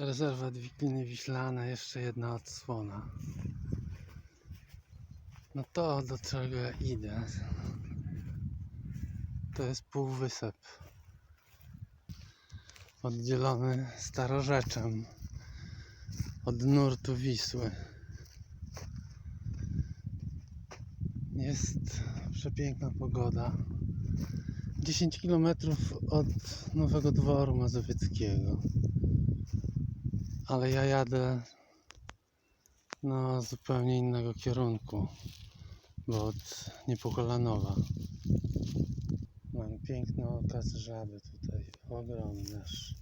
Rezerwat Wikliny Wiślane, jeszcze jedna odsłona. No to, do czego ja idę, to jest półwysep. Oddzielony starorzeczem od nurtu Wisły. Jest przepiękna pogoda. 10 km od Nowego Dworu Mazowieckiego. Ale ja jadę na zupełnie innego kierunku, bo od Niepokolanowa. Mam piękny okaz żaby tutaj, ogromny aż.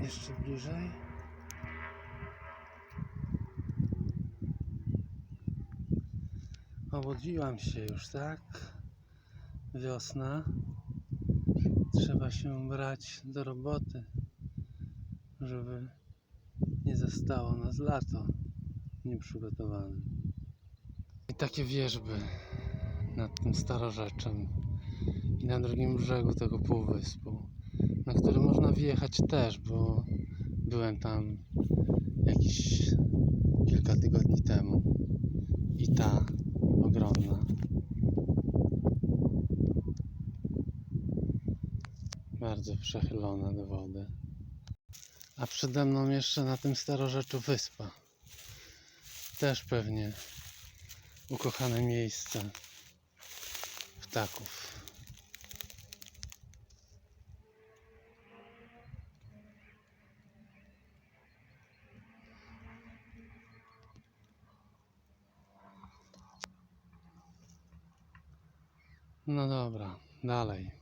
Jeszcze bliżej. Obudziłam się już, tak? Wiosna. Trzeba się brać do roboty, żeby nie zastało nas lato nieprzygotowane. I takie wieżby nad tym starorzeczem i na drugim brzegu tego półwyspu, na który można wjechać też, bo byłem tam jakieś ogromna. Bardzo przechylona do wody. A przede mną jeszcze na tym starorzeczu wyspa. Też pewnie ukochane miejsce ptaków. No dobra, dalej.